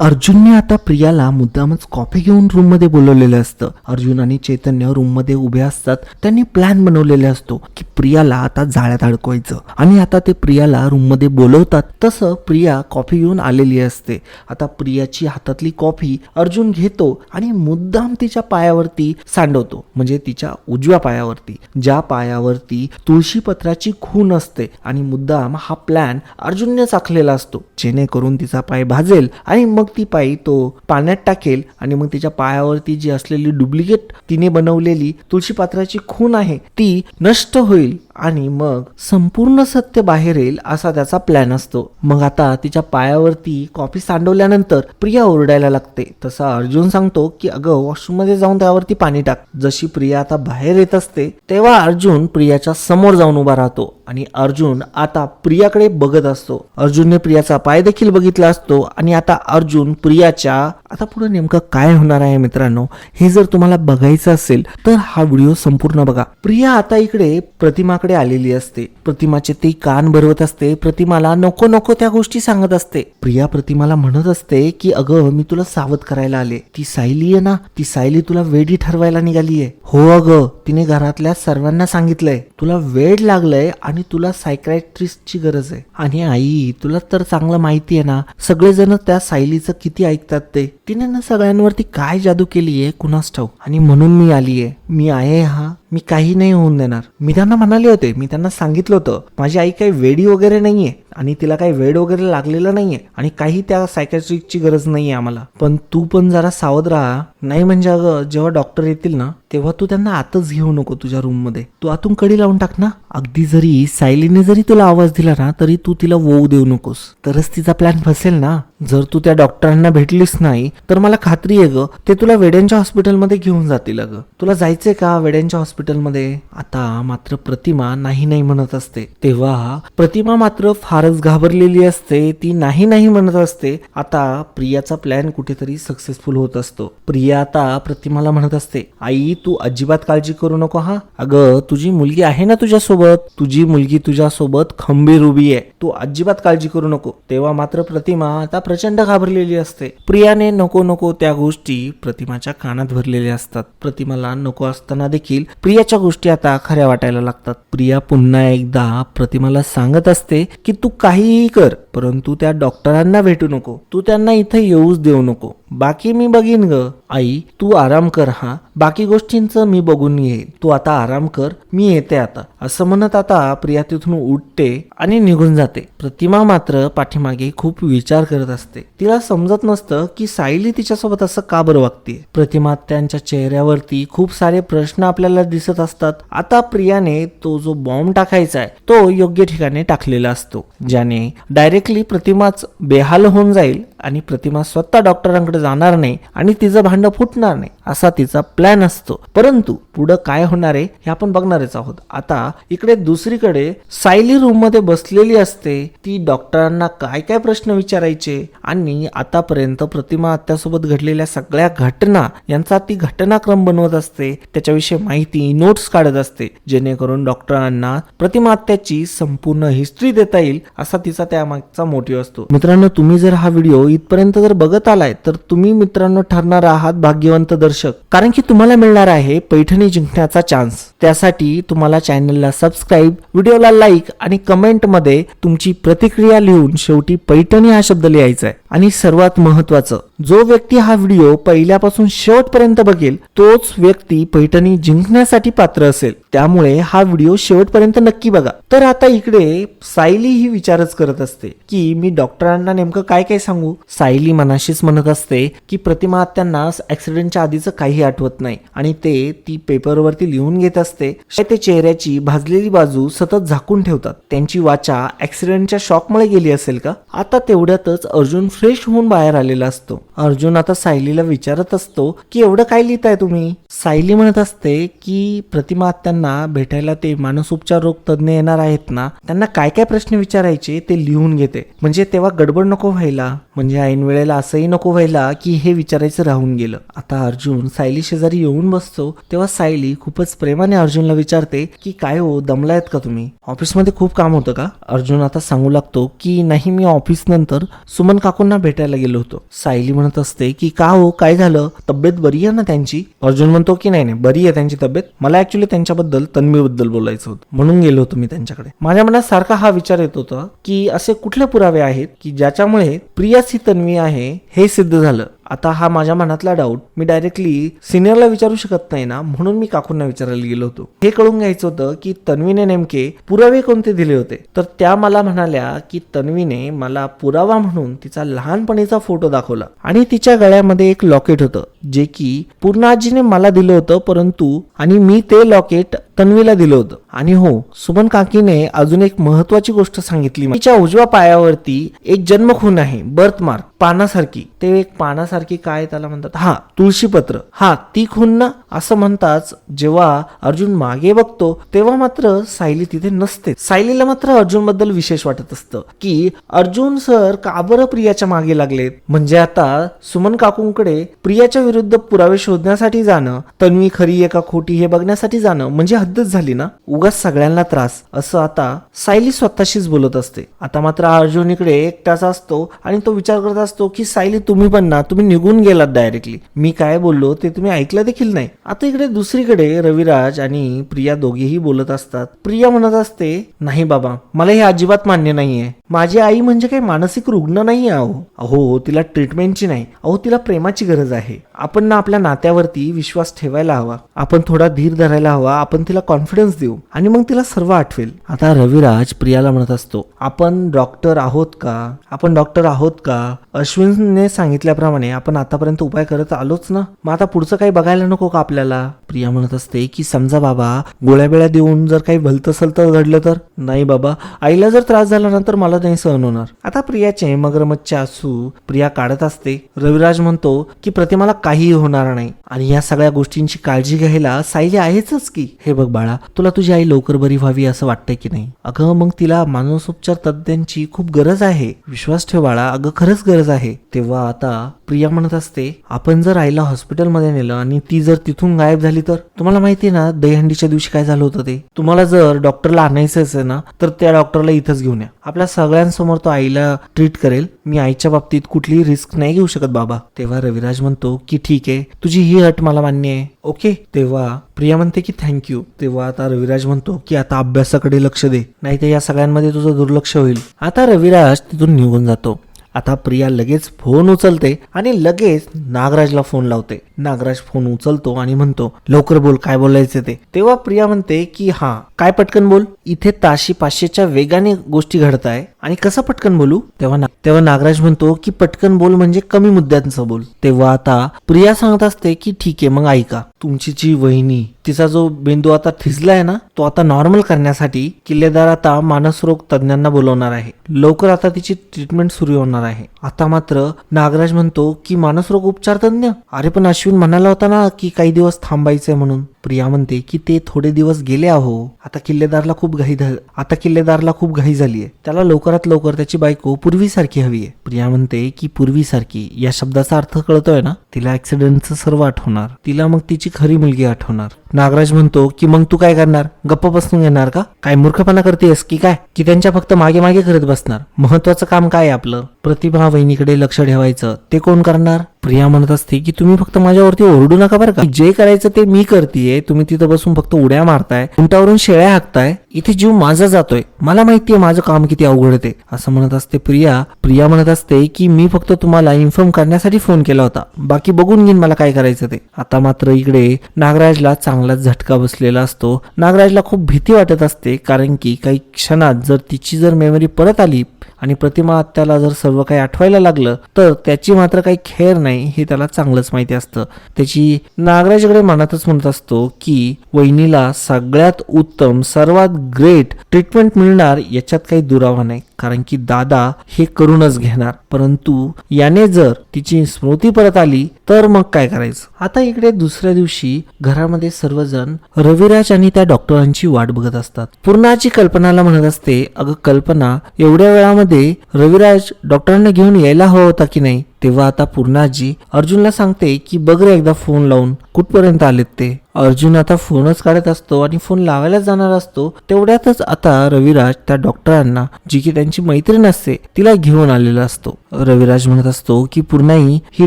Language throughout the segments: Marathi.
अर्जुनने आता प्रियाला मुद्दामच कॉफी घेऊन रूममध्ये बोलवलेलं असतं. अर्जुन आणि चैतन्य रूममध्ये उभे असतात. त्यांनी प्लॅन बनवलेला असतो की प्रियाला आता जाळ्यात अडकवायचं. आणि आता ते प्रियाला रूममध्ये बोलवतात. तसं प्रिया कॉफी घेऊन आलेली असते. आता प्रियाची हातातली कॉफी अर्जुन घेतो आणि मुद्दाम तिच्या पायावरती सांडवतो. म्हणजे तिच्या उजव्या पायावरती. ज्या पायावरती तुळशी पत्राची खून असते. आणि मुद्दाम हा प्लॅन अर्जुनने आखलेला असतो. जेणेकरून तिचा पाय भाजेल आणि मग ती पायी तो पाण्यात टाकेल आणि मग तिच्या पायावरती जी असलेली डुप्लिकेट तिने बनवलेली तुळशी पात्राची खून आहे ती नष्ट होईल आणि मग संपूर्ण सत्य बाहेर येईल असा त्याचा प्लॅन असतो. मग आता तिच्या पायावरती कॉफी सांडवल्यानंतर प्रिया ओरडायला लागते. तसा अर्जुन सांगतो की अगं वॉशरूममध्ये जाऊन त्यावरती पाणी टाक. जशी प्रिया आता बाहेर येत असते तेव्हा अर्जुन प्रियाच्या समोर जाऊन उभा राहतो. आणि अर्जुन आता प्रियाकडे बघत असतो. अर्जुनने प्रियाचा पाय देखील बघितला असतो आणि आता अर्जुन प्रियाच्या आता पुढे नेमकं काय होणार आहे मित्रांनो हे जर तुम्हाला बघायचं असेल तर हा व्हिडिओ संपूर्ण बघा. प्रिया आता इकडे प्रतिमाकडे आलेली असते. प्रतिमाचे ती कान भरवत असते. प्रतिमाला नको नको त्या गोष्टी सांगत असते. प्रिया प्रतिमाला म्हणत असते की अगं मी तुला सावध करायला आले. ती सायली आहे ना? ती सायली तुला वेडी ठरवायला निघालीये. हो अगं तिने घरातल्या सर्वांना सांगितलंय. तुला वेड लागलंय आणि आणि तुला सायक्रॅट्रिस्टची गरज आहे. आणि आई तुला तर चांगलं माहिती आहे ना सगळेजण त्या सायलीचं किती ऐकतात ते. तिने ना सगळ्यांवरती काय जादू केली आहे कुणास ठाऊ आणि म्हणून मी आलीये. मी आहे हा मी काही नाही होऊन देणार. मी त्यांना म्हणाले होते मी त्यांना सांगितलं होतं माझी आई काही वेडी वगैरे नाहीये आणि तिला काही वेड वगैरे लागलेलं नाहीये आणि काही त्या सायकॅट्रिकची गरज नाहीये आम्हाला. पण तू पण जरा सावध राहा. नाही म्हणजे अगं जेव्हा डॉक्टर येतील ना तेव्हा तू त्यांना आतच घेऊ नको तुझ्या रूममध्ये. तू आतून कडी लावून टाक ना. अगदी जरी सायलीने जरी तुला आवाज दिला ना तरी तू तिला वोऊ देऊ नकोस. तरच तिचा प्लॅन फसेल ना. जर तू त्या डॉक्टरांना भेटलीस नाही तर मला खात्री आहे ग ते तुला वेड्यांच्या हॉस्पिटलमध्ये घेऊन जातील अगं. तुला जायचंय का वेड्यांच्या हॉस्पिटलमध्ये? आता मात्र प्रतिमा नाही नाही म्हणत असते. तेव्हा प्रतिमा मात्र फारच घाबरलेली असते ती नाही नाही म्हणत असते. आता प्रियाचा प्लॅन कुठेतरी सक्सेसफुल होत असतो. प्रिया आता प्रतिमाला म्हणत असते आई तू अजिबात काळजी करू नको हा. अगं तुझी मुलगी आहे ना तुझ्यासोबत? तुझी मुलगी तुझ्यासोबत खंबीर उभी आहे. तू अजिबात काळजी करू नको. तेव्हा मात्र प्रतिमा आता प्रचंड घाबरलेली असते. प्रियाने नको नको त्या गोष्टी प्रतिमाच्या कानात भरलेल्या असतात. प्रतिमाला नको असताना देखील प्रियाच्या गोष्टी आता खऱ्या वाटायला लागतात. प्रिया पुन्हा एकदा प्रतिमाला सांगत असते की तू काहीही कर परंतु त्या डॉक्टरांना भेटू नको. तू त्यांना इथं येऊच देऊ नको. बाकी मी बघीन ग. आई तू आराम कर हा. बाकी गोष्टींचं मी बघून येईल तू आता आराम कर. मी येते आता. असं म्हणत आता प्रिया तिथून उठते आणि निघून जाते. प्रतिमा मात्र पाठीमागे खूप विचार करत असते. तिला समजत नसतं की सायली तिच्यासोबत असं का बरं वागते प्रतिमा त्यांच्या चेहऱ्यावरती खूप सारे प्रश्न आपल्याला दिसत असतात. आता प्रियाने तो जो बॉम्ब टाकायचा आहे तो योग्य ठिकाणी टाकलेला असतो ज्याने डायरेक्टली प्रतिमाच बेहाल होऊन जाईल. आणि प्रतिमा स्वतः डॉक्टरांकडे जाणार नाही आणि तिचं भांडं फुटणार नाही असा तिचा प्लॅन असतो. परंतु पुढं काय होणार आहे हे आपण बघणारच आहोत. आता इकडे दुसरीकडे सायली रूममध्ये बसलेली असते. ती डॉक्टरांना काय काय प्रश्न विचारायचे आणि आतापर्यंत प्रतिमा आत्यासोबत घडलेल्या सगळ्या घटना यांचा ती घटनाक्रम बनवत असते. त्याच्याविषयी माहिती नोट्स काढत असते. जेणेकरून डॉक्टरांना प्रतिमा आत्याची संपूर्ण हिस्ट्री देता येईल असा तिचा त्यामागचा मोटिव्ह असतो. मित्रांनो तुम्ही जर हा व्हिडिओ इथपर्यंत जर बघत आलाय तर तुम्ही मित्रांनो ठरणार आहात भाग्यवंत दर्शक. कारण की तुम्हाला मिळणार आहे पैठणी जिंकण्याचा चान्स त्यासाठी तुम्हाला चॅनलला सबस्क्राईब व्हिडिओला लाईक आणि कमेंटमध्ये तुमची प्रतिक्रिया लिहून शेवटी पैठणी हा शब्द लिहायचा आहे. आणि सर्वात महत्वाचं जो व्यक्ती हा व्हिडिओ पहिल्यापासून शेवटपर्यंत बघेल तोच व्यक्ती पैठणी जिंकण्यासाठी पात्र असेल. त्यामुळे हा व्हिडिओ शेवटपर्यंत नक्की बघा. तर आता इकडे सायली ही विचारच करत असते की मी डॉक्टरांना नेमकं काय काय सांगू? सायली मनाशीच म्हणत असते की प्रतिमा त्यांना ऍक्सिडेंटच्या आधीचं काही आठवत नाही आणि ते ती पेपरवरती लिहून घेत असते. ते चेहऱ्याची भाजलेली बाजू सतत झाकून ठेवतात. त्यांची वाचा ऍक्सिडेंटच्या शॉकमुळे गेली असेल का? आता तेवढ्यातच अर्जुन फ्रेश होऊन बाहेर आलेला असतो. अर्जुन आता सायलीला विचारत असतो की एवढं काय लिहिताय तुम्ही? सायली म्हणत असते की प्रतिमा त्यांना भेटायला ते मानसोपचार रोग तज्ज्ञ येणार आहेत ना? त्यांना काय काय प्रश्न विचारायचे ते लिहून घेते. म्हणजे तेव्हा गडबड नको व्हायला. म्हणजे ऐन वेळेला असंही नको व्हायला की हे विचारायचं राहून गेलं. आता अर्जुन सायली शेजारी येऊन बसतो. तेव्हा सायली खूपच प्रेमाने अर्जुनला विचारते की काय हो दमलायत का तुम्ही? ऑफिसमध्ये खूप काम होतं का? अर्जुन आता सांगू लागतो की नाही मी ऑफिस नंतर सुमन काकूंना भेटायला गेलो होतो. सायली म्हणत असते की का हो? काय झालं? तब्येत बरी आहे ना त्यांची? अर्जुन म्हणतो की नाही नाही बरी आहे त्यांची तब्येत. मला ऍक्च्युली त्यांच्याबद्दल तन्मीबद्दल बोलायचं होतं. म्हणून गेलो होतो मी त्यांच्याकडे. माझ्या मनात सारखा हा विचार येत होता की असे कुठले पुरावे आहेत की ज्याच्यामुळे प्रियाच ही तन्वी आहे हे सिद्ध झालं? आता हा माझ्या मनातला डाऊट मी डायरेक्टली सिनियरला विचारू शकत नाही ना म्हणून मी काकूंना विचारायला गेलो होतो. हे कळून घ्यायचं होतं की तन्वीने नेमके पुरावे कोणते दिले होते? तर त्या मला म्हणाल्या की तन्वीने मला पुरावा म्हणून तिचा लहानपणीचा फोटो दाखवला. आणि तिच्या गळ्यामध्ये एक लॉकेट होतं जे की पूर्णाजीने मला दिलं होतं परंतु आणि मी ते लॉकेट तन्वीला दिलं होतं. आणि हो सुमन काकीने अजून एक महत्वाची गोष्ट सांगितली. तिच्या उजव्या पायावरती एक जन्मखून आहे बर्थ मार्क पानासारखी. ते एक पानासारखी काय त्याला म्हणतात? हा तुळशीपत्र. हा ती खून ना असं म्हणताच जेव्हा अर्जुन मागे बघतो तेव्हा मात्र सायली तिथे नसते. सायलीला मात्र अर्जुनबद्दल विशेष वाटत असतं की अर्जुन सर का बरं प्रियाच्या मागे लागलेत? म्हणजे आता सुमन काकूंकडे प्रियाच्या विरुद्ध पुरावे शोधण्यासाठी जाणं तन्वी खरी आहे का खोटी हे बघण्यासाठी जाणं म्हणजे हद्दच झाली ना उगाच सगळ्यांना त्रास असं आता सायली स्वतःशीच बोलत असते. आता मात्र अर्जुन इकडे एकटाचा असतो आणि तो विचार करत असतो की सायली तुम्ही पण ना तुम्ही निघून गेलात डायरेक्टली मी काय बोललो ते तुम्ही ऐकलं देखील नाही. आता इकडे दुसरीकडे रविराज आणि प्रिया दोघेही बोलत असतात. प्रिया म्हणत असते नाही बाबा मला हे अजिबात मान्य नाहीये. माझी आई म्हणजे काही मानसिक रुग्ण नाही अहो. अहो तिला ट्रीटमेंटची नाही. अहो तिला प्रेमाची गरज आहे. आपण ना आपल्या नात्यावरती विश्वास ठेवायला हवा. आपण थोडा धीर धरायला हवा. आपण तिला कॉन्फिडन्स देऊ. आणि मग तिला सर्व आठवेल. आता रविराज प्रियाला म्हणत असतो आपण डॉक्टर आहोत का? आपण डॉक्टर आहोत का? अश्विनने सांगितल्याप्रमाणे आपण आतापर्यंत उपाय करत आलोच ना? मग आता पुढचं काही बघायला नको का आपल्याला? प्रिया म्हणत असते की समजा बाबा गोळ्या बिळ्या देऊन जर काही भलत तर घडलं तर? नाही बाबा. आईला जर त्रास झाला ना तर मला नाही सहन होणार. आता प्रियाचे मगरमच्छ आसू प्रिया काढत असते. रविराज म्हणतो की प्रतिमाला काहीही होणार नाही. आणि या सगळ्या गोष्टींची काळजी घ्यायला सायली आहेच की. हे बघ बाळा तुला तुझी आई लवकर बरी व्हावी असं वाटतंय की नाही? अगं मग तिला मानसोपचार तज्ज्ञांची खूप गरज आहे. विश्वास ठेव बाळा अगं खरंच गरज आहे. तेव्हा आता प्रिया म्हणत असते आपण जर आईला हॉस्पिटलमध्ये नेलं आणि ती जर तिथून गायब झाली तर? तुम्हाला माहिती ना दहीहंडीच्या दिवशी काय झालं होतं ते? तुम्हाला जर डॉक्टरला आणायचं असेल ना तर त्या डॉक्टरला इथंच घेऊन या. आपल्या सगळ्यांसमोर तो आईला ट्रीट करेल. मी आईच्या बाबतीत कुठलीही रिस्क नाही घेऊ शकत बाबा. तेव्हा रविराज म्हणतो की ठीक आहे. तुझी ही अट मला मान्य आहे. ओके तेव्हा प्रिया म्हणते की थँक्यू तेव्हा आता रविराज म्हणतो की आता अभ्यासाकडे लक्ष दे. नाही तर या सगळ्यांमध्ये तुझं दुर्लक्ष होईल. आता रविराज तिथून निघून जातो. आता प्रिया लगेच फोन उचलते आणि लगेच नागराजला फोन लावते. नागराज फोन उचलतो आणि म्हणतो लवकर बोल काय बोलायचं ते? तेव्हा प्रिया म्हणते की हा काय पटकन बोल? इथे ताशी पाचशेच्या वेगाने गोष्टी घडत आहे आणि कसं पटकन बोलू? तेव्हा ना- तेव्हा नागराज म्हणतो की पटकन बोल म्हणजे कमी मुद्द्यांचं बोल. तेव्हा आता प्रिया सांगत असते की ठीक आहे मग ऐका. तुमची जी वहिनी तिचा जो बिंदू आता थिजलाय ना तो आता नॉर्मल करण्यासाठी किल्लेदार आता मानसरोग तज्ञांना बोलवणार आहे. लवकर आता तिची ट्रीटमेंट सुरू होणार आहे. आता मात्र नागराज म्हणतो की मानसरोग उपचार तज्ञ अरे पण अश्विन म्हणाला होता ना की काही दिवस थांबायचंय म्हणून. प्रिया म्हणते की ते थोडे दिवस गेले आहो. आता किल्लेदारला खूप घाई आता किल्लेदारला खूप घाई झाली आहे त्याला लवकरात लवकर त्याची बायको पूर्वीसारखी हवी आहे प्रिया म्हणते की पूर्वीसारखी. या शब्दाचा अर्थ कळतोय ना? तिला ऍक्सिडेंटचं सर्व आठवणार. तिला मग तिची खरी मुलगी आठवणार. नागराज म्हणतो की मग तू काय करणार? गप्प बसून घेणार का? काय मूर्खपणा करतेस की काय? की त्यांच्या फक्त मागे मागे करत बसणार? महत्वाचं काम काय आहे आपलं? प्रतिभा वहिनीकडे लक्ष ठेवायचं. ते कोण करणार? प्रिया म्हणत असते की तुम्ही फक्त माझ्यावरती ओरडू नका बरं का. जे करायचं ते मी करते करतेय तुम्ही तिथं बसून फक्त उड्या मारताय उंटावरून शेळ्या हाकताय इथे जीव माझा जातोय. मला माहितीये माझं काम किती अवघड आहे असं म्हणत असते प्रिया. प्रिया म्हणत असते की मी फक्त तुम्हाला इन्फॉर्म करण्यासाठी फोन केला होता. बाकी बघून घेईन मला काय करायचं ते. आता मात्र इकडे नागराजला चांगलाच झटका बसलेला असतो. नागराजला खूप भीती वाटत असते कारण की काही क्षणात जर तिची जर मेमरी परत आली आणि प्रतिमा आत्याला जर सर्व काही आठवायला लागलं तर त्याची मात्र काही खेर नाही हे त्याला चांगलंच माहिती असतं. त्याची नागराजकडे मनातच म्हणत असतो की वहिनीला सगळ्यात उत्तम सर्वात ग्रेट ट्रीटमेंट मिळणार याच्यात काही दुरावा नाही. कारण की दादा हे करूनच घेणार. परंतु याने जर तिची स्मृती परत आली तर मग काय करायचं? आता इकडे दुसऱ्या दिवशी घरामध्ये सर्वजण रविराज आणि त्या डॉक्टरांची वाट बघत असतात. पूर्णाची कल्पनाला म्हणत असते अगं कल्पना एवढ्या वेळामध्ये रविराज डॉक्टरांना घेऊन यायला हवा होता की नाही? तेव्हा आता पूर्णाजी अर्जुनला सांगते की बघ रे एकदा फोन लावून कुठपर्यंत आलेत ते? अर्जुन आता फोनच काढत असतो आणि फोन लावायला जाणार असतो. तेवढ्यातच आता रविराज त्या डॉक्टरांना जी की त्यांची मैत्रीण असते तिला घेऊन आलेला असतो. रविराज म्हणत असतो की पूर्णाई ही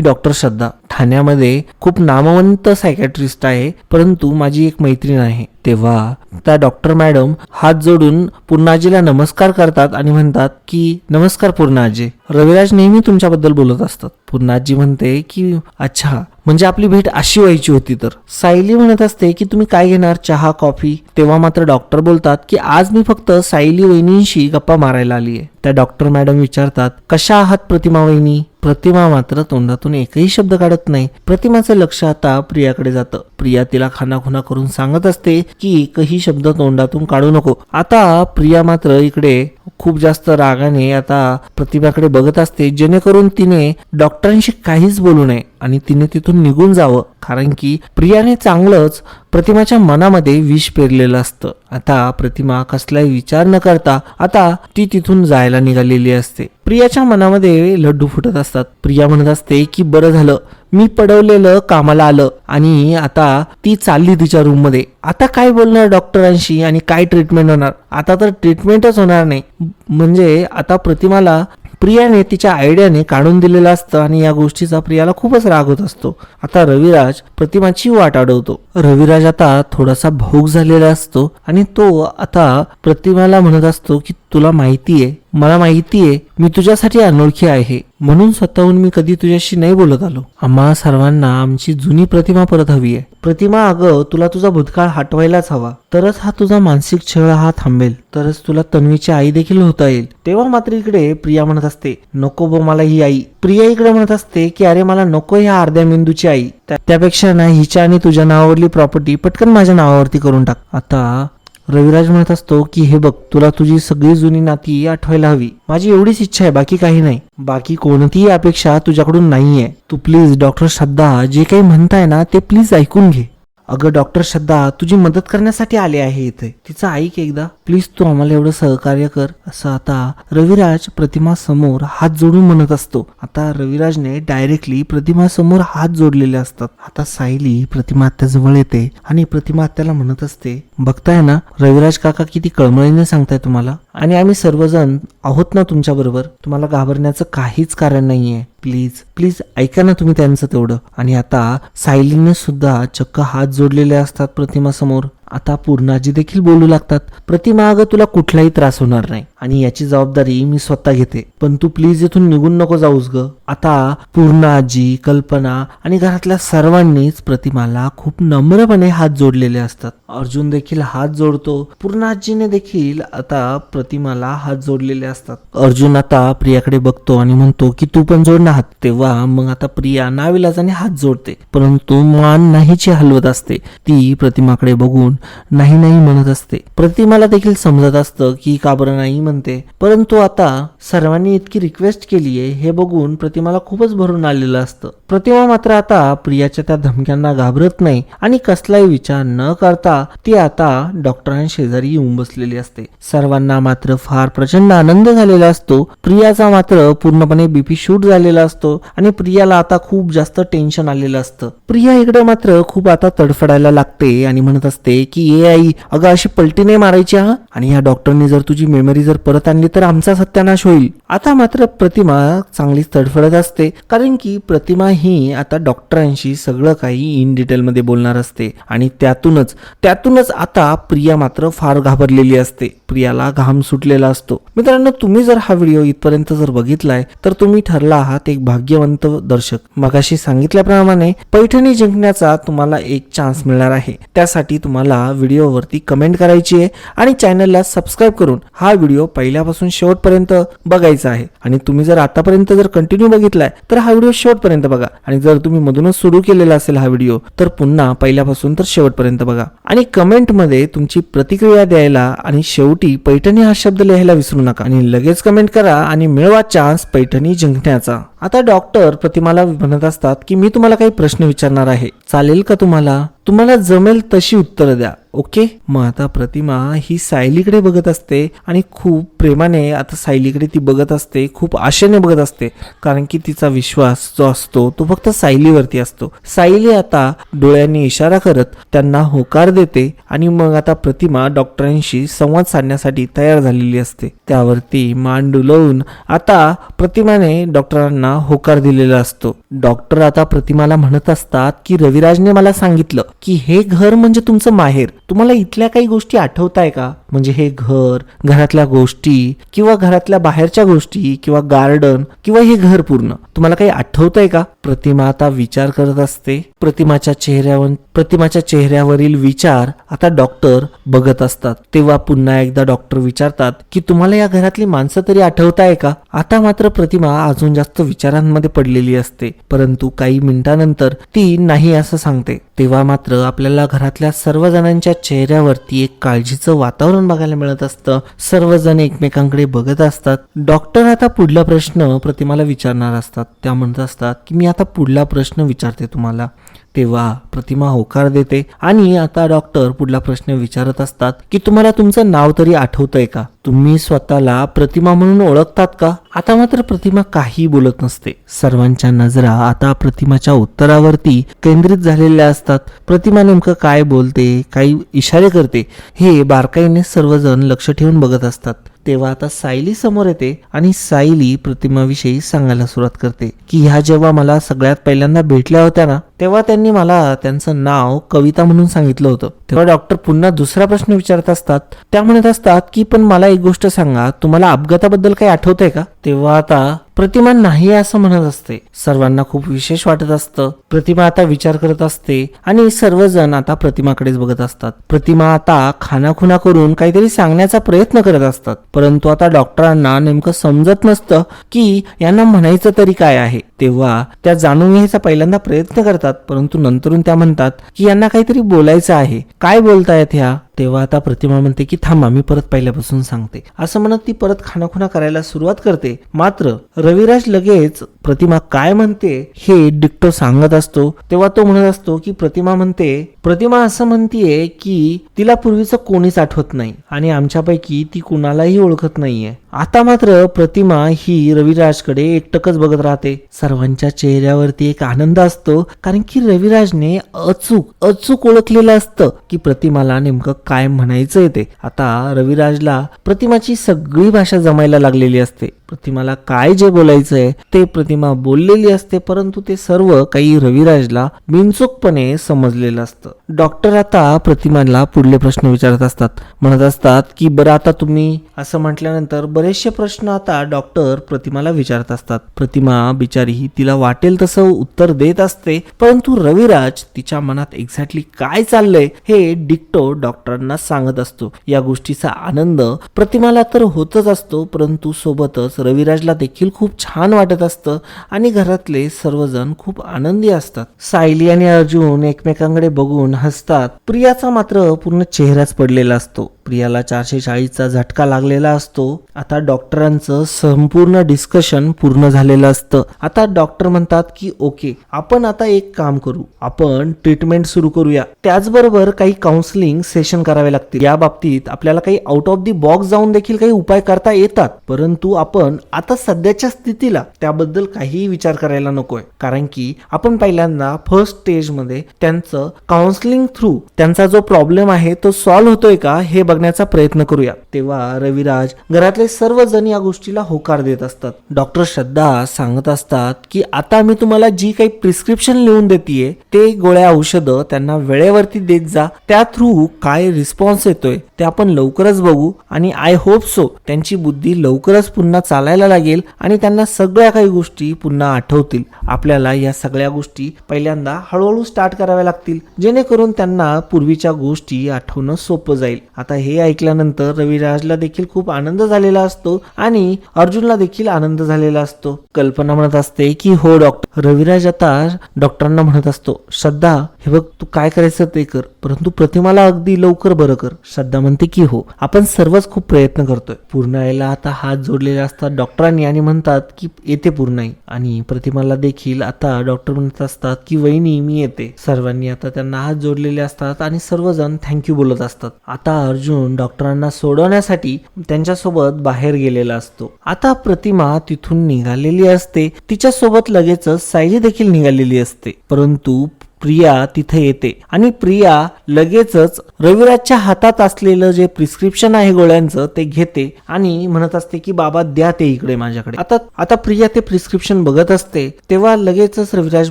डॉक्टर श्रद्धा. ठाण्यामध्ये खूप नामवंत सायकॅट्रिस्ट आहे परंतु माझी एक मैत्रीण आहे. तेव्हा त्या डॉक्टर मॅडम हात जोडून पूर्णाजीला नमस्कार करतात आणि म्हणतात की नमस्कार पूर्णाजी रविराज नेहमी तुमच्याबद्दल बोलत असतात. पूर्णाजी म्हणते की अच्छा म्हणजे आपली भेट अशी व्हायची होती तर? सायली म्हणत असते की तुम्ही काय घेणार? चहा कॉफी? तेव्हा मात्र डॉक्टर बोलतात की आज मी फक्त सायली वहिनींशी गप्पा मारायला आली आहे त्या डॉक्टर मॅडम विचारतात कशा आहात प्रतिमा वहिनी? प्रतिमा मात्र तोंडातून एकही शब्द काढत नाही. प्रतिमाचं लक्ष आता प्रियाकडे जातं. प्रिया तिला खानाखुना करून सांगत असते की एकही शब्द तोंडातून काढू नको. आता प्रिया मात्र इकडे खूप जास्त रागाने आता प्रतिभाकडे बघत असते. जेणेकरून तिने डॉक्टरांशी काहीच बोलू नये आणि तिने तिथून निघून जावं. कारण की प्रियाने चांगलंच प्रतिमाच्या मनामध्ये विष पेरलेलं असतं. आता प्रतिमा कसलाही विचार न करता आता ती तिथून जायला निघालेली असते. प्रियाच्या मनामध्ये लड्डू फुटत असतात. प्रिया म्हणत असते की बरं झालं मी पडवलेलं कामाला आलं आणि आता ती चालली तिच्या रूममध्ये आता काय बोलणार डॉक्टरांशी आणि काय ट्रीटमेंट होणार? आता तर ट्रीटमेंटच होणार नाही. म्हणजे आता प्रतिमाला प्रियाने तिच्या आयडियाने काढून दिलेलं असतं आणि या गोष्टीचा प्रियाला खूपच राग होत असतो. आता रविराज प्रतिमाची वाट अडवतो रविराज आता थोडासा भाऊक झालेला असतो आणि तो आता प्रतिमाला म्हणत असतो की तुला माहितीये मला माहितीये मी तुझ्यासाठी अनोळखी आहे. म्हणून स्वतःहून मी कधी तुझ्याशी नाही बोलत आलो. आम्हा सर्वांना आमची जुनी प्रतिमा परत हवी आहे. प्रतिमा अगं तुला तुझा भूतकाळ हटवायलाच हवा. तरच हा तुझा मानसिक छळ हा थांबेल. तरच तुला तन्वीची आई देखील होता येईल. तेव्हा मात्र इकडे प्रिया म्हणत असते नको बो मला ही आई. प्रिया इकडे म्हणत असते की अरे मला नको ह्या अर्ध्या मेंदूची आई. त्या- त्यापेक्षा ना हिच्या आणि तुझ्या नावावरली प्रॉपर्टी पटकन माझ्या नावावरती करून टाक. आता रविराज म्हणत असतो की हे बघ तुला तुझी सगळी जुनी नाती आठवायला हवी. माझी एवढीच इच्छा आहे बाकी काही नाही. बाकी कोणतीही अपेक्षा तुझ्याकडून नाहीये. तू प्लीज डॉक्टर श्रद्धा जे काही म्हणताय ना ते प्लीज ऐकून घे. अगं डॉक्टर श्रद्धा तुझी मदत करण्यासाठी आले आहे इथे. तिचं ऐक एकदा. प्लीज तू आम्हाला एवढं सहकार्य कर. असं आता रविराज प्रतिमा समोर हात जोडून म्हणत असतो. आता रविराजने डायरेक्टली प्रतिमा समोर हात जोडलेले असतात. आता सायली प्रतिमा आत्याजवळ येते आणि प्रतिमा आत्याला म्हणत असते बघताय ना रविराज काका किती कळमळीने सांगताय तुम्हाला. आणि आम्ही सर्वजण आहोत ना तुमच्या बरोबर. तुम्हाला घाबरण्याचं काहीच कारण नाहीये. प्लीज प्लीज ऐका ना तुम्ही त्यांचं तेवढं. आणि आता सायलीने सुद्धा चक्क हात जोडलेले असतात प्रतिमा समोर आता पूर्णाजी देखील बोलू लागतात. प्रतिमा अगं तुला कुठलाही त्रास होणार नाही. आणि याची जबाबदारी मी स्वतः घेते. पण तू प्लीज इथून निघून नको जाऊस ग. आता पूर्णाजी कल्पना आणि घरातल्या सर्वांनीच प्रतिमाला खूप नम्रपणे हात जोडलेले असतात. अर्जुन देखील हात जोडतो. पूर्णाजीने देखील आता प्रतिमाला हात जोडलेले असतात. अर्जुन आता प्रियाकडे बघतो आणि म्हणतो की तू पण जोड ना हात. तेव्हा मग आता प्रिया नाविलाजाने हात जोडते. परंतु मान नाहीची हलवत असते. ती प्रतिमाकडे बघून नाही नाही म्हणत असते. प्रतिमाला देखील समजत असतं की का बरं नाही म्हणते. परंतु आता सर्वांनी इतकी रिक्वेस्ट केली आहे हे बघून प्रतिमाला खूपच भरून आलेलं असतं. प्रतिमा मात्र आता प्रियाच्या त्या धमक्यांना घाबरत नाही आणि कसलाही विचार न करता ती आता डॉक्टरांशेजारी येऊन बसलेली असते. सर्वांना मात्र फार प्रचंड आनंद झालेला असतो. प्रियाचा मात्र पूर्णपणे बीपी शूट झालेला असतो आणि प्रियाला आता खूप जास्त टेन्शन आलेलं असतं. प्रिया इकडे मात्र खूप आता तडफडायला लागते आणि म्हणत असते की ए आई अगं अशी पलटी नाही मारायची हा? आणि या डॉक्टरने जर तुझी मेमरी जर परत आणली तर आमचा सत्यानाश होईल. आता मात्र प्रतिमा चांगलीच तडफडत असते. कारण की प्रतिमा ही आता डॉक्टरांशी सगळं काही इन डिटेलमध्ये बोलणार असते. आणि त्यातूनच त्यातूनच आता प्रिया मात्र फार घाबरलेली असते. प्रियाला घाम सुटलेला असतो. मित्रांनो तुम्ही जर हा व्हिडिओ इथपर्यंत जर बघितलाय तर तुम्ही ठरला आहात एक भाग्यवंत दर्शक. मगाशी सांगितल्याप्रमाणे पैठणी जिंकण्याचा तुम्हाला एक चान्स मिळणार आहे. त्यासाठी तुम्हाला व्हिडिओवरती कमेंट करायची आहे आणि चॅनलला सबस्क्राईब करून हा व्हिडिओ पहिल्यापासून शेवटपर्यंत बघायचा बघायचा आहे आणि तुम्ही जर आतापर्यंत जर कंटिन्यू बघितलाय तर हा व्हिडिओ शेवटपर्यंत बघा. आणि जर तुम्ही मधूनच सुरू केलेला असेल हा व्हिडिओ तर पुन्हा पहिल्यापासून तर शेवटपर्यंत बघा. आणि कमेंटमध्ये तुमची प्रतिक्रिया द्यायला आणि शेवटी पैठणी हा शब्द लिहायला विसरू नका. आणि लगेच कमेंट करा आणि मिळवा चान्स पैठणी जिंकण्याचा. आता डॉक्टर प्रतिमाला म्हणत असतात की मी तुम्हाला काही प्रश्न विचारणार आहे. चालेल का तुम्हाला? तुम्हाला जमेल तशी उत्तरं द्या. ओके? मग आता प्रतिमा ही सायलीकडे बघत असते आणि खूप प्रेमाने आता सायलीकडे ती बघत असते. खूप आशेने बघत असते कारण की तिचा विश्वास जो असतो तो फक्त सायलीवरती असतो. सायली आता डोळ्यांनी इशारा करत त्यांना होकार देते आणि मग आता प्रतिमा डॉक्टरांशी संवाद साधण्यासाठी तयार झालेली असते. त्यावरती मान डुलवून आता प्रतिमाने डॉक्टरांना होकार दिलेला असतो. डॉक्टर आता प्रतिमाला म्हणत असतात की रविराजने मला सांगितलं की हे घर म्हणजे तुमचं माहेर. तुम्हाला इथल्या काही गोष्टी आठवताय का? म्हणजे हे घर घरातल्या गोष्टी किंवा घरातल्या बाहेरच्या गोष्टी किंवा गार्डन किंवा हे घर पूर्ण तुम्हाला काही आठवतंय का? प्रतिमा आता विचार करत असते. प्रतिमाच्या चेहऱ्यावर प्रतिमाच्या चेहऱ्यावरील विचार आता डॉक्टर बघत असतात. तेव्हा पुन्हा एकदा डॉक्टर विचारतात की तुम्हाला या घरातली माणसं तरी आठवताय का? आता मात्र प्रतिमा अजून जास्त विचारांमध्ये पडलेली असते. परंतु काही मिनिटानंतर ती नाही असं सांगते. तेव्हा मात्र आपल्याला घरातल्या सर्व जणांच्या चेहऱ्यावरती एक काळजीचं वातावरण बघायला मिळत असतं. सर्वजण एकमेकांकडे बघत असतात. डॉक्टर आता पुढला प्रश्न प्रतिमाला विचारणार असतात. त्या म्हणत असतात की मी आता पुढला प्रश्न विचारते तुम्हाला. तेव्हा प्रतिमा होकार देते आणि आता डॉक्टर पुढला प्रश्न विचारत असतात की तुम्हाला तुमचं नाव तरी आठवतंय का? तुम्ही स्वतःला प्रतिमा म्हणून ओळखतात का? आता मात्र प्रतिमा काही बोलत नसते. सर्वांच्या नजरा आता प्रतिमाच्या उत्तरावरती केंद्रित झालेल्या असतात. प्रतिमा नेमकं काय बोलते काही इशारे करते हे बारकाईने सर्वजण लक्ष ठेवून बघत असतात. तेव्हा आता सायली समोर येते आणि सायली प्रतिमाविषयी सांगायला सुरुवात करते की ह्या जेव्हा मला सगळ्यात पहिल्यांदा भेटल्या होत्या ना तेव्हा त्यांनी मला त्यांचं नाव कविता म्हणून सांगितलं होतं. तेव्हा डॉक्टर पुन्हा दुसरा प्रश्न विचारत असतात. त्या म्हणत असतात की पण मला एक गोष्ट सांगा तुम्हाला अपघाताबद्दल काही आठवतंय का? तेव्हा आता प्रतिमा नाही असं म्हणत असते. सर्वांना खूप विशेष वाटत असतं. प्रतिमा आता विचार करत असते आणि सर्वजण आता प्रतिमाकडेच बघत असतात. प्रतिमा आता खानाखुना करून काहीतरी सांगण्याचा प्रयत्न करत असतात. परंतु आता डॉक्टरांना नेमकं समजत नसतं की यांना म्हणायचं तरी काय आहे. तेव्हा त्या जाणून घ्यायचा पहिल्यांदा प्रयत्न करतात परंतु नंतरून त्या म्हणतात की यांना काहीतरी बोलायचं आहे. काय बोलतायत ह्या? तेव्हा आता प्रतिमा म्हणते की थांबा मी परत पहिल्यापासून सांगते. असं म्हणत ती परत खानाखुना करायला सुरुवात करते. मात्र रविराज लगेच प्रतिमा काय म्हणते हे डिक्टो सांगत असतो. तेव्हा तो म्हणत असतो की प्रतिमा म्हणते प्रतिमा असं म्हणतीये की तिला पूर्वीचं कोणीच आठवत नाही आणि आमच्यापैकी ती कुणालाही ओळखत नाहीये. आता मात्र प्रतिमा ही रविराजकडे एकटकच बघत राहते. सर्वांच्या चेहऱ्यावरती एक आनंद असतो. कारण की रविराजने अचूक अचूक ओळखलेलं असतं की प्रतिमाला नेमकं काय म्हणायचं ते? आता रविराजला प्रतिमाची सगळी भाषा जमायला लागलेली असते. प्रतिमाला काय जे बोलायचंय ते प्रतिमा बोललेली असते परंतु ते सर्व काही रविराजला बिनचूकपणे समजलेलं असतं. डॉक्टर आता प्रतिमाला पुढले प्रश्न विचारत असतात. म्हणत असतात की बरं आता तुम्ही असं म्हटल्यानंतर बरेचसे प्रश्न आता डॉक्टर प्रतिमाला विचारत असतात. प्रतिमा बिचारी तिला वाटेल तसं उत्तर देत असते परंतु रविराज तिच्या मनात एक्झॅक्टली काय चाललंय हे डिक्टो डॉक्टरांना सांगत असतो. या गोष्टीचा आनंद प्रतिमाला तर होतच असतो परंतु सोबतच रविराजला देखील खूप छान वाटत असतं आणि घरातले सर्वजण खूप आनंदी असतात. सायली आणि अर्जुन एकमेकांकडे बघून हसतात. प्रियाचा मात्र पूर्ण चेहराच पडलेला असतो. प्रियाला चारशे चाळीसचा झटका लागलेला असतो. आता डॉक्टरांचं संपूर्ण डिस्कशन पूर्ण झालेलं असतं. आता डॉक्टर म्हणतात की ओके आपण आता एक काम करू. आपण ट्रीटमेंट सुरू करूया. त्याचबरोबर काही काउन्सिलिंग सेशन करावे लागतील. या बाबतीत आपल्याला काही आउट ऑफ दी बॉक्स जाऊन देखील काही उपाय करता येतात. परंतु आपण आता सध्याच्या स्थितीला त्याबद्दल काहीही विचार करायला नकोय. कारण की आपण पहिल्यांदा फर्स्ट स्टेजमध्ये त्यांचं काउन्सिलिंग थ्रू त्यांचा जो प्रॉब्लेम आहे तो सॉल्व्ह होतोय का हे बघण्याचा प्रयत्न करूया. तेव्हा रविराज घरातले सर्वजण या गोष्टीला होकार देत असतात. डॉक्टर श्रद्धा सांगत असतात की आता मी तुम्हाला जी काही प्रिस्क्रिप्शन लिहून देते ते गोळ्या औषधं त्यांना वेळेवरती देत जा. त्या थ्रू काय रिस्पॉन्स येतोय ते आपण लवकरच बघू. आणि आय होप सो त्यांची बुद्धी लवकरच पुन्हा चालायला लागेल आणि त्यांना सगळ्या काही गोष्टी पुन्हा आठवतील. आपल्याला या सगळ्या गोष्टी पहिल्यांदा हळूहळू स्टार्ट कराव्या लागतील. जेणेकरून करून त्यांना पूर्वीच्या गोष्टी आठवणं सोपं जाईल. आता हे ऐकल्यानंतर रविराजला देखील खूप आनंद झालेला असतो आणि अर्जुनला देखील आनंद झालेला असतो. कल्पना म्हणत असते की हो डॉक्टर. रविराज आता डॉक्टरांना म्हणत असतो श्रद्धा हे बघ तू काय करायचं ते कर. परंतु प्रतिमाला अगदी लवकर बरं कर. श्रद्धा म्हणते की हो. आपण सर्वच खूप प्रयत्न करतोय. पूर्णायला आता हात जोडलेले असतात डॉक्टरांनी आणि म्हणतात की येते पूर्ण आणि प्रतिमाला देखील आता डॉक्टर म्हणत असतात की वहिनी मी येते. सर्वांनी आता त्यांना हात जोडलेले असतात आणि सर्वजण थँक्यू बोलत असतात. आता अर्जुन डॉक्टरांना सोडवण्यासाठी त्यांच्यासोबत बाहेर गेलेला असतो. आता प्रतिमा तिथून निघालेली असते. तिच्यासोबत लगेचच सायली देखील निघालेली असते. परंतु प्रिया तिथे येते. आणि प्रिया लगेचच रविराजच्या हातात असलेलं जे प्रिस्क्रिप्शन आहे गोळ्यांचं ते घेते आणि म्हणत असते की बाबा द्या ते इकडे माझ्याकडे. आता आता प्रिया ते प्रिस्क्रिप्शन बघत असते तेव्हा लगेचच रविराज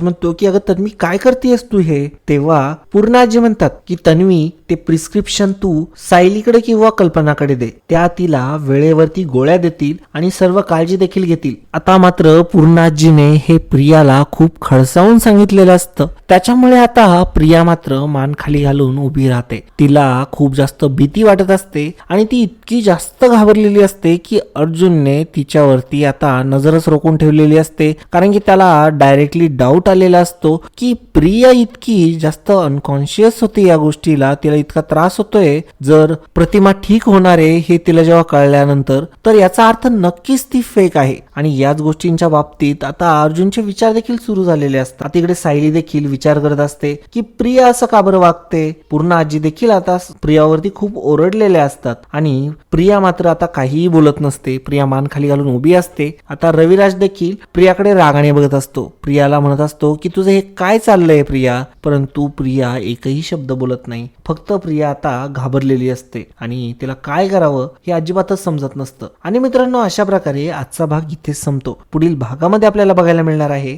म्हणतो की अगं तन्वी काय करतेस तू हे? तेव्हा पूर्णाजी म्हणतात की तन्वी ते प्रिस्क्रिप्शन तू सायलीकडे किंवा कल्पनाकडे दे. त्या तिला वेळेवरती गोळ्या देतील आणि सर्व काळजी देखील घेतील. आता मात्र पूर्णाजीने हे प्रियाला खूप खडसावून सांगितलेलं असतं. त्याच्या त्यामुळे आता प्रिया मात्र मान खाली घालून उभी राहते. तिला खूप जास्त भीती वाटत असते आणि ती इतकी जास्त घाबरलेली असते की अर्जुनने तिच्यावरती आता नजरच रोखून ठेवलेली असते. कारण की त्याला डायरेक्टली डाऊट आलेला असतो की प्रिया इतकी जास्त अनकॉन्शियस होती या गोष्टीला तिला इतका त्रास होतोय. जर प्रतिमा ठीक होणार आहे हे तिला जेव्हा कळल्यानंतर तर याचा अर्थ नक्कीच ती फेक आहे. आणि याच गोष्टींच्या बाबतीत आता अर्जुनचे विचार देखील सुरू झालेले असतात. तिकडे सायली देखील विचार करत असते की प्रिया असं का बरं वागते? पूर्ण आजी देखील आता प्रियावरती खूप ओरडलेल्या असतात. आणि प्रिया मात्र आता काहीही बोलत नसते. प्रिया मान खाली घालून उभी असते. आता रविराज देखील प्रियाकडे रागाने बघत असतो. प्रियाला म्हणत असतो की तुझं हे काय चाललंय प्रिया? परंतु प्रिया एकही शब्द बोलत नाही. फक्त प्रिया आता घाबरलेली असते. आणि तिला काय करावं हे अजिबातच समजत नसतं. आणि मित्रांनो अशा प्रकारे आजचा भाग इथेच संपतो. पुढील भागामध्ये आपल्याला बघायला मिळणार आहे.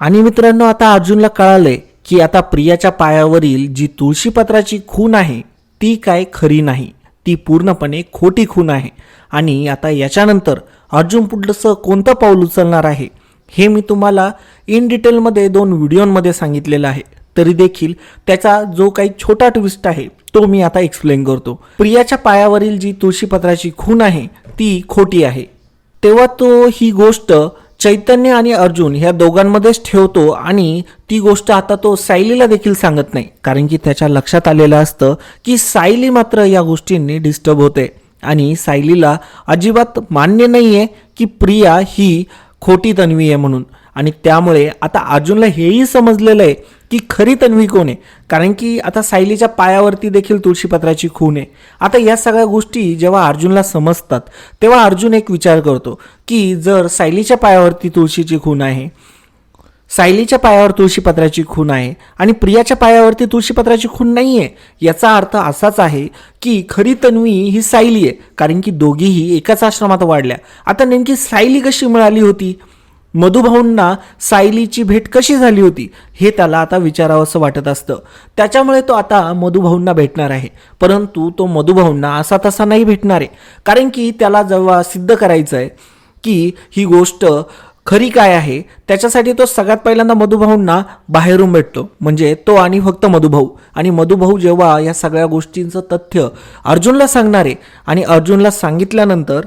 आणि मित्रांनो आता अर्जुनला कळालंय की आता प्रियाच्या पायावरील जी तुळशीपत्राची खून आहे ती काय खरी नाही. ती पूर्णपणे खोटी खून आहे. आणि आता याच्यानंतर अर्जुन पुढलंसं कोणतं पाऊल उचलणार आहे हे मी तुम्हाला इन डिटेलमध्ये दोन व्हिडिओमध्ये सांगितलेलं आहे. तरी देखील त्याचा जो काही छोटा ट्विस्ट आहे तो मी आता एक्सप्लेन करतो. प्रियाच्या पायावरील जी तुळशीपत्राची खून आहे ती खोटी आहे. तेव्हा तो ही गोष्ट चैतन्य आणि अर्जुन ह्या दोघांमध्येच ठेवतो आणि ती गोष्ट आता तो सायलीला देखील सांगत नाही. कारण की त्याच्या लक्षात आलेलं असतं की सायली मात्र या गोष्टींनी डिस्टर्ब होते. आणि सायलीला अजिबात मान्य नाही आहे की प्रिया ही खोटी तन्वी आहे म्हणून. आणि त्यामुळे आता अर्जुनला हेही समजलेलं आहे की खरी तन्वी कोण आहे? कारण की आता सायलीच्या पायावरती देखील तुळशीपत्राची खून आहे. आता या सगळ्या गोष्टी जेव्हा अर्जुनला समजतात तेव्हा अर्जुन एक विचार करतो की जर सायलीच्या पायावरती तुळशीची खून आहे सायलीच्या पायावर तुळशीपत्राची खून आहे आणि प्रियाच्या पायावरती तुळशीपत्राची खून नाही आहे याचा अर्थ असाच आहे की खरी तन्वी ही सायली आहे. कारण की दोघीही एकाच आश्रमात वाढल्या. आता नेमकी सायली कशी मिळाली होती? मधुभाऊंना सायलीची भेट कशी झाली होती हे त्याला आता विचारावंसं वाटत असतं. त्याच्यामुळे तो आता मधुभाऊंना भेटणार आहे. परंतु तो मधुभाऊंना असा तसा नाही भेटणार आहे. कारण की त्याला जेव्हा सिद्ध करायचं आहे की ही गोष्ट खरी काय आहे त्याच्यासाठी तो सगळ्यात पहिल्यांदा मधुभाऊंना बाहेरून भेटतो. म्हणजे तो आणि फक्त मधुभाऊ. आणि मधुभाऊ जेव्हा या सगळ्या गोष्टींचं तथ्य अर्जुनला सांगणार आहे आणि अर्जुनला सांगितल्यानंतर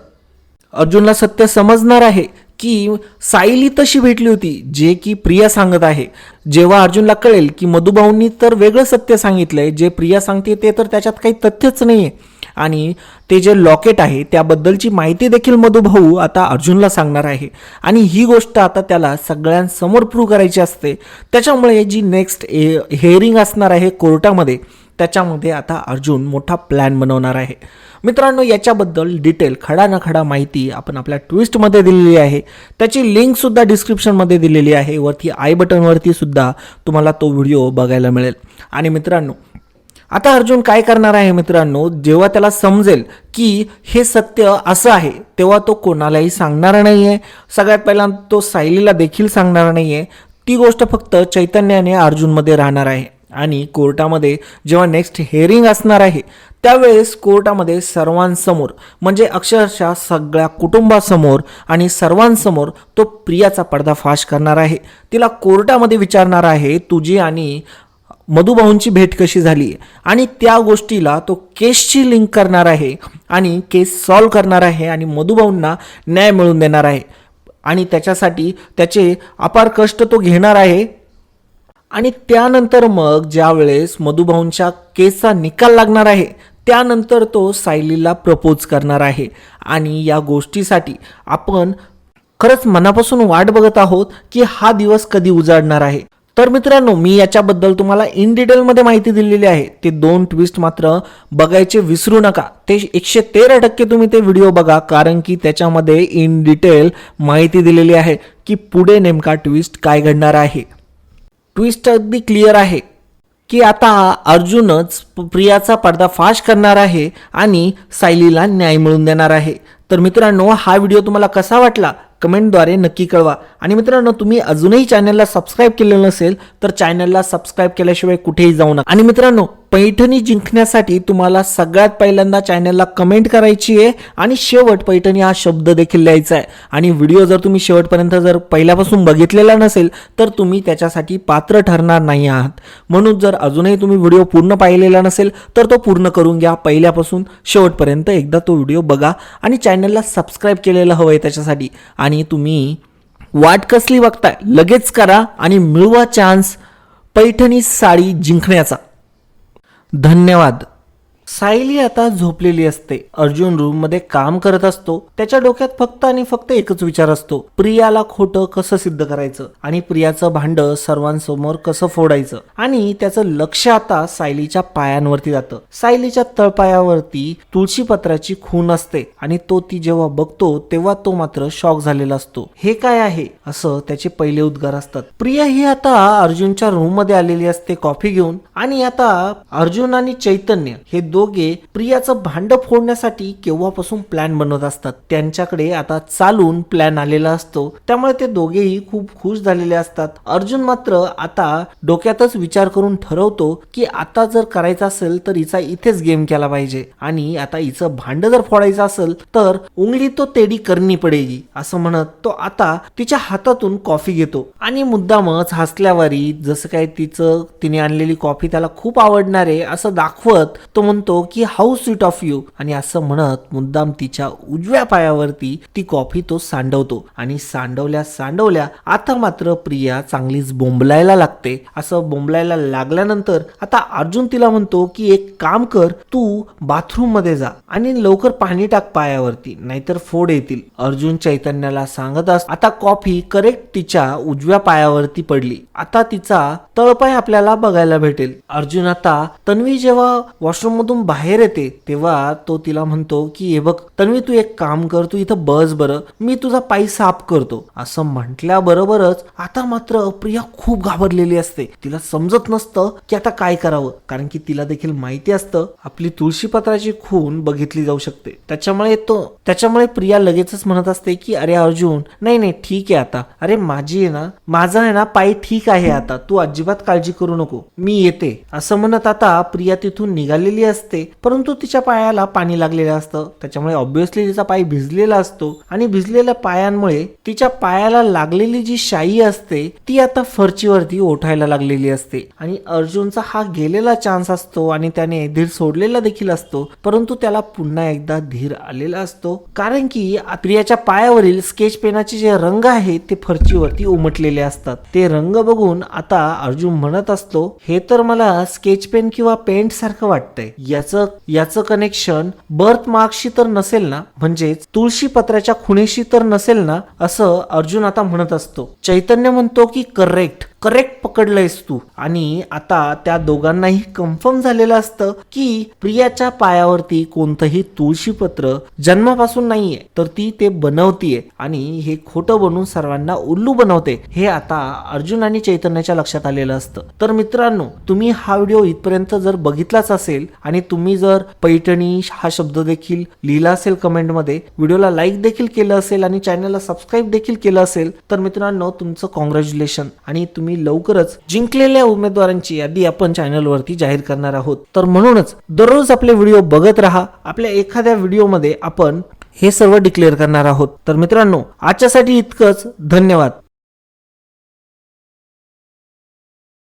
अर्जुनला सत्य समजणार आहे की सायली तशी भेटली होती जे की प्रिया सांगत आहे. जेव्हा अर्जुनला कळेल की मधुभाऊंनी तर वेगळं सत्य सांगितलंय जे प्रिया सांगते ते तर त्याच्यात काही तथ्यच नाहीये. आणि ते जे लॉकेट आहे त्याबद्दलची माहिती देखील मधुभाऊ आता अर्जुनला सांगणार आहे. आणि ही गोष्ट आता त्याला सगळ्यांसमोर प्रूव्ह करायची असते. त्याच्यामुळे जी नेक्स्ट ए हेअरिंग असणार आहे कोर्टामध्ये त्याच्यामध्ये आता अर्जुन मोठा प्लॅन बनवणार आहे. मित्रांनो याच्याबद्दल डिटेल खडा न खडा माहिती आपण आपल्या ट्विस्टमध्ये दिलेली आहे. त्याची लिंकसुद्धा डिस्क्रिप्शनमध्ये दिलेली आहे. वरती आय बटनवरती सुद्धा तुम्हाला तो व्हिडिओ बघायला मिळेल. आणि मित्रांनो आता अर्जुन काय करणार आहे मित्रांनो जेव्हा त्याला समजेल की हे सत्य असं आहे तेव्हा तो कोणालाही सांगणार नाही आहे सगळ्यात पहिला तो सायलीला देखील सांगणार नाही आहे ती गोष्ट फक्त चैतन्याने अर्जुनमध्ये राहणार आहे. आणि कोर्टामध्ये जेव्हा नेक्स्ट हेअरिंग असणार आहे त्यावेळेस कोर्टामध्ये सर्वांसमोर म्हणजे अक्षरशः सगळ्या कुटुंबासमोर आणि सर्वांसमोर तो प्रियाचा पडदाफाश करणार आहे. तिला कोर्टामध्ये विचारणार आहे तुझी आणि मधुभाऊंची भेट कशी झाली? आणि त्या गोष्टीला तो केसची लिंक करणार आहे आणि केस सॉल्व करणार आहे आणि मधुभाऊंना न्याय मिळवून देणार आहे. आणि त्याच्यासाठी त्याचे अपार कष्ट तो घेणार आहे. आणि त्यानंतर मग ज्यावेळेस मधुभाऊंच्या केसचा निकाल लागणार आहे त्यानंतर तो सायलीला प्रपोज करणार आहे. आणि या गोष्टीसाठी आपण खरंच मनापासून वाट बघत आहोत की हा दिवस कधी उजाडणार आहे. तर मित्रांनो मी याच्याबद्दल तुम्हाला इन डिटेलमध्ये माहिती दिलेली आहे. ते दोन ट्विस्ट मात्र बघायचे विसरू नका. ते एकशे तेरा टक्के तुम्ही ते व्हिडिओ बघा कारण की त्याच्यामध्ये इन डिटेल माहिती दिलेली आहे की पुढे नेमका ट्विस्ट काय घडणार आहे. ट्विस्ट अगदी क्लिअर आहे की आता अर्जुनच प- प्रियाचा पर्दाफाश करणार आहे आणि सायलीला न्याय मिळवून देणार आहे. तर मित्रांनो हा व्हिडिओ तुम्हाला कसा वाटला? कमेंटद्वारे नक्की कळवा. आणि मित्रांनो तुम्ही अजूनही चॅनलला सबस्क्राईब केलेलं नसेल तर चॅनलला सबस्क्राईब केल्याशिवाय कुठेही जाऊ नका. आणि मित्रांनो पैठणी जिंकण्यासाठी तुम्हाला सगळ्यात पहिल्यांदा चॅनलला कमेंट करायची आहे आणि शेवट पैठणी हा शब्द देखील लिहायचा आहे. आणि व्हिडिओ जर तुम्ही शेवटपर्यंत जर पहिल्यापासून बघितलेला नसेल तर तुम्ही त्याच्यासाठी पात्र ठरणार नाही आहात. म्हणून जर अजूनही तुम्ही व्हिडिओ पूर्ण पाहिलेला नसेल तर तो पूर्ण करून घ्या. पहिल्यापासून शेवटपर्यंत एकदा तो व्हिडिओ बघा आणि चॅनलला सबस्क्राईब केलेलं हवं आहे त्याच्यासाठी. आणि तुम्ही वाट कसली बघताय लगेच करा आणि मिळवा चान्स पैठणी साडी जिंकण्याचा. धन्यवाद. सायली आता झोपलेली असते. अर्जुन रूममध्ये काम करत असतो. त्याच्या डोक्यात फक्त आणि फक्त एकच विचार असतो. प्रियाला खोटं कसं सिद्ध करायचं? आणि प्रियाचं भांड सर्वांसमोर कसं फोडायचं? आणि त्याचं लक्ष आता सायलीच्या पायांवरती जातं. सायलीच्या तळपायावरती तुळशी पत्राची खून असते. आणि तो ती जेव्हा बघतो तेव्हा तो मात्र शॉक झालेला असतो. हे काय आहे? असं त्याचे पहिले उद्गार असतात. प्रिया ही आता अर्जुनच्या रूममध्ये आलेली असते कॉफी घेऊन. आणि आता अर्जुन आणि चैतन्य हे दोन दोघे प्रियाचं भांड फोडण्यासाठी केव्हापासून प्लॅन बनवत असतात त्यांच्याकडे आता चालून प्लॅन आलेला असतो. त्यामुळे ते दोघेही खूप खुश झालेले असतात. अर्जुन मात्र आता डोक्यातच विचार करून ठरवतो की आता जर करायचं असेल तर हिचा इथेच गेम केला पाहिजे. आणि आता हिचं भांड जर फोडायचं असेल तर उंगली तो तेडी करणी पडेगी असं म्हणत तो आता तिच्या हातातून कॉफी घेतो. आणि मुद्दामच हसल्यावारी जसं काय तिचं तिने आणलेली कॉफी त्याला खूप आवडणार आहे असं दाखवत तो म्हणतो की हाऊ स्वीट ऑफ यू आणि असं म्हणत मुद्दाम तिच्या उजव्या पायावरती ती कॉफी तो सांडवतो. आणि सांडवल्या सांडवल्या आता मात्र प्रिया चांगलीच बोंबलायला लागते. असं बोंबलायला लागल्यानंतर आता अर्जुन तिला म्हणतो की एक काम कर तू बाथरूममध्ये जा आणि लवकर पाणी टाक पायावरती नाहीतर फोड येतील. अर्जुन चैतन्याला सांगत अस आता कॉफी करेक्ट तिच्या उजव्या पायावरती पडली. आता तिचा तळपाय आपल्याला बघायला भेटेल. अर्जुन आता तन्वी जेव्हा वॉशरूम मधून बाहेर येते तेव्हा तो तिला म्हणतो की हे बघ तन्वी तू एक काम कर तू इथं बस बरं मी तुझा पाय साफ करतो. असं म्हटल्याबरोबरच आता मात्र प्रिया खूप घाबरलेली असते. तिला समजत नसतं की आता काय करावं कारण की तिला देखील माहिती असतं आपली तुळशीपत्राची खून बघितली जाऊ शकते. त्याच्यामुळे तो त्याच्यामुळे प्रिया लगेचच म्हणत असते की अरे अर्जुन नाही नाही ठीक आहे आता. अरे माझी आहे ना माझा आहे ना पाय ठीक आहे आता. तू अजिबात काळजी करू नको. मी येते. असं म्हणत आता प्रिया तिथून निघालेली असते. परंतु तिच्या पायाला पाणी लागलेलं असतं. त्याच्यामुळे ऑब्विसली तिचा पाय भिजलेला असतो आणि भिजलेल्या पायांमुळे तिच्या पायाला लागलेली जी शाई असते ती आता फरचीवरती ओठायला लागलेली असते. आणि अर्जुनचा हा गेलेला चान्स असतो आणि त्याने धीर सोडलेला देखील असतो परंतु त्याला पुन्हा एकदा धीर आलेला असतो. कारण की प्रियाच्या पायावरील स्केच पेनाचे जे रंग आहेत ते फरचीवरती उमटलेले असतात. ते रंग बघून आता अर्जुन म्हणत असतो हे तर मला स्केच पेन किंवा पेंट सारखं वाटतंय. याचं याचं कनेक्शन बर्थ मार्कशी तर नसेल ना? म्हणजेच तुळशी पत्राच्या खुणेशी तर नसेल ना? असं अर्जुन आता म्हणत असतो. चैतन्य म्हणतो की करेक्ट करेक्ट पकडलंयस तू. आणि आता त्या दोघांनाही कन्फर्म झालेलं असतं की प्रियाच्या पायावरती कोणतंही तुळशीपत्र जन्मापासून नाहीये तर ती ते बनवतीये. आणि हे खोटं बनवून सर्वांना उल्लू बनवते हे आता अर्जुन आणि चैतन्याच्या लक्षात आलेलं असतं. तर मित्रांनो तुम्ही हा व्हिडिओ इथपर्यंत जर बघितलाच असेल आणि तुम्ही जर पैठणी हा शब्द देखील लिहिला असेल कमेंटमध्ये व्हिडिओला लाईक देखील केलं असेल आणि चॅनलला सबस्क्राईब देखील केलं असेल तर मित्रांनो तुमचं कॉंग्रॅच्युलेशन आणि तुम्ही आम्ही लवकरच जिंकलेल्या उमेदवारांची यादी आपण चॅनलवरती जाहीर करणार आहोत. तर म्हणूनच दररोज आपले व्हिडिओ बघत राहा. आपल्या एखाद्या व्हिडिओमध्ये आपण हे सर्व डिक्लेअर करणार आहोत. तर मित्रांनो आजच्यासाठी इतकंच. धन्यवाद.